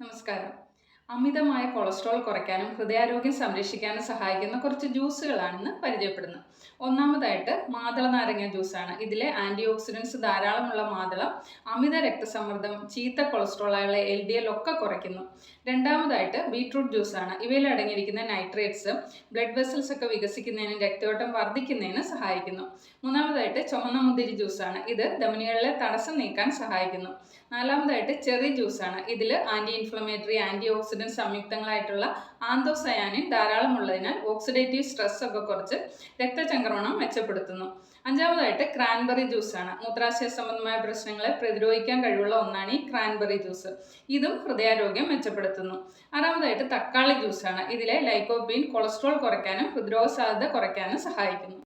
നമസ്കാരം. അമിതമായ കൊളസ്ട്രോൾ കുറയ്ക്കാനും ഹൃദയാരോഗ്യം സംരക്ഷിക്കാനും സഹായിക്കുന്ന കുറച്ച് ജ്യൂസുകളാണെന്ന് പരിചയപ്പെടുന്നത്. ഒന്നാമതായിട്ട് മാതള നാരങ്ങ ജ്യൂസാണ്. ഇതിലെ ആന്റി ഓക്സിഡൻസ് ധാരാളമുള്ള മാതളം അമിത രക്തസമ്മർദ്ദം ചീത്ത കൊളസ്ട്രോളുകളെ എൽ ഡി എൽ ഒക്കെ കുറയ്ക്കുന്നു. രണ്ടാമതായിട്ട് ബീട്രൂട്ട് ജ്യൂസാണ്. ഇവയിൽ അടങ്ങിയിരിക്കുന്ന നൈട്രേറ്റ്സ് ബ്ലഡ് വെസൽസ് ഒക്കെ വികസിക്കുന്നതിനും രക്തയോട്ടം വർദ്ധിക്കുന്നതിനും സഹായിക്കുന്നു. മൂന്നാമതായിട്ട് ചുമന്ന മുന്തിരി ജ്യൂസാണ്. ഇത് ധമനികളിലെ തടസ്സം നീക്കാൻ സഹായിക്കുന്നു. നാലാമതായിട്ട് ചെറി ജ്യൂസാണ്. ഇതിൽ ആന്റി ഇൻഫ്ലമേറ്ററി ആന്റി ഓക്സിഡന്റ് സംയുക്തങ്ങളായിട്ടുള്ള ആന്തോസയാനിൻ ധാരാളം ഉള്ളതിനാൽ ഓക്സിഡേറ്റീവ് സ്ട്രെസ് ഒക്കെ കുറച്ച് രക്തചംക്രമണം മെച്ചപ്പെടുത്തുന്നു. അഞ്ചാമതായിട്ട് ക്രാൻബെറി ജ്യൂസാണ്. മൂത്രാശയ സംബന്ധമായ പ്രശ്നങ്ങളെ പ്രതിരോധിക്കാൻ കഴിവുള്ള ഒന്നാണ് ഈ ക്രാൻബെറി ജ്യൂസ്. ഇതും ഹൃദയാരോഗ്യം മെച്ചപ്പെടുത്തുന്നു. ആറാമതായിട്ട് തക്കാളി ജ്യൂസാണ്. ഇതിലെ ലൈക്കോപീൻ കൊളസ്ട്രോൾ കുറയ്ക്കാനും ഹൃദ്രോഗ സാധ്യത കുറയ്ക്കാനും സഹായിക്കുന്നു.